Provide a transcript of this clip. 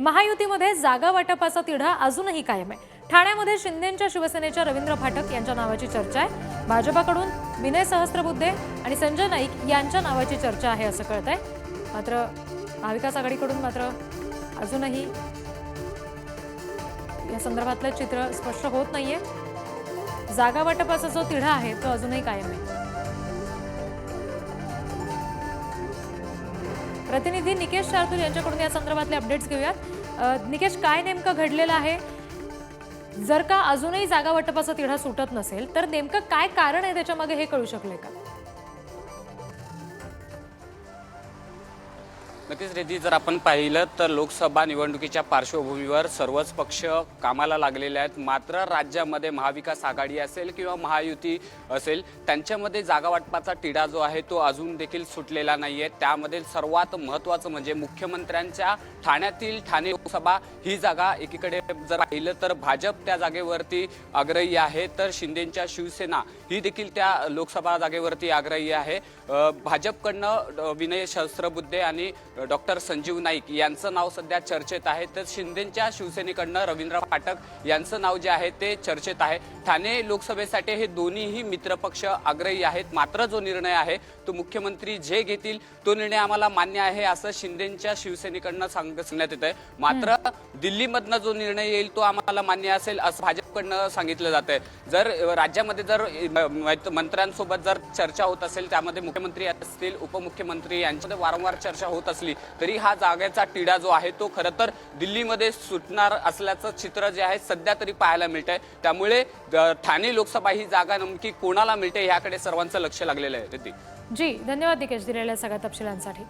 महायुतीमध्ये जागा वाटपाचा तिढा अजूनही कायम आहे. ठाण्यामध्ये शिंदेच्या शिवसेनेच्या रवींद्र फाटक यांच्या नावाची चर्चा आहे. भाजपाकडून विनय सहस्त्रबुद्धे आणि संजय नाईक यांच्या नावाची चर्चा आहे असं कळत आहे मात्र महाविकास आघाडीकडून मात्र अजूनही या संदर्भातलं चित्र स्पष्ट होत नाहीये. जागा वाटपाचा जो तिढा आहे तो अजूनही कायम आहे. प्रतिनिधी निकेश शार्दूल यांच्याकडून या संदर्भातले अपडेट्स घेऊयात. निकेश काय नेमकं घडलेलं आहे? जर का अजूनही जागा वाटपाचा तिढा सुटत नसेल तर नेमकं काय कारण आहे त्याच्यामागे हे कळू शकले का? नक्कीच रेती जर आपण पाहिलं तर लोकसभा निवडणुकीच्या पार्श्वभूमीवर सर्वच पक्ष कामाला लागलेले आहेत. मात्र राज्यामध्ये महाविकास आघाडी असेल किंवा महायुती असेल त्यांच्यामध्ये जागा वाटपाचा तिढा जो आहे तो अजून देखील सुटलेला नाही आहे त्यामध्ये सर्वात महत्त्वाचं म्हणजे मुख्यमंत्र्यांच्या ठाण्यातील ठाणे लोकसभा ही जागा एकीकडे जर पाहिलं तर भाजप त्या जागेवरती आग्रही आहे तर शिंदेंच्या शिवसेना ही देखील त्या लोकसभा जागेवरती आग्रही आहे. भाजपकडनं विनय सहस्त्रबुद्धे आणि डॉक्टर संजीव नाईक यांचं नाव सध्या चर्चेत आहे. तर शिंदेच्या शिवसेनेकडनं रवींद्र फाटक यांचं नाव जे आहे ते चर्चेत आहे. ठाणे लोकसभेसाठी हे दोन्हीही मित्रपक्ष आग्रही आहेत. मात्र जो निर्णय आहे तो मुख्यमंत्री जे घेतील तो निर्णय आम्हाला मान्य आहे असं शिंदेच्या शिवसेनेकडनं सांग सांगण्यात येत आहे मात्र दिल्लीमधनं जो निर्णय येईल तो आम्हाला मान्य असेल असं भाजपकडनं सांगितलं जात आहे. जर राज्यामध्ये जर मंत्र्यांसोबत जर चर्चा होत असेल त्यामध्ये मुख्यमंत्री असतील उपमुख्यमंत्री यांच्यामध्ये वारंवार चर्चा होत असली तरी हा जागेचा तिढा जो आहे तो खरं तर दिल्लीमध्ये सुटणार असल्याचं चित्र जे आहे सध्या तरी पाहायला मिळत आहे त्यामुळे ठाणे लोकसभा ही जागा नेमकी कोणाला मिळते ह्याकडे सर्वांचं लक्ष लागलेलं आहे रिती जी धन्यवाद निकेश दिलेल्या सगळ्या तपशिलांसाठी.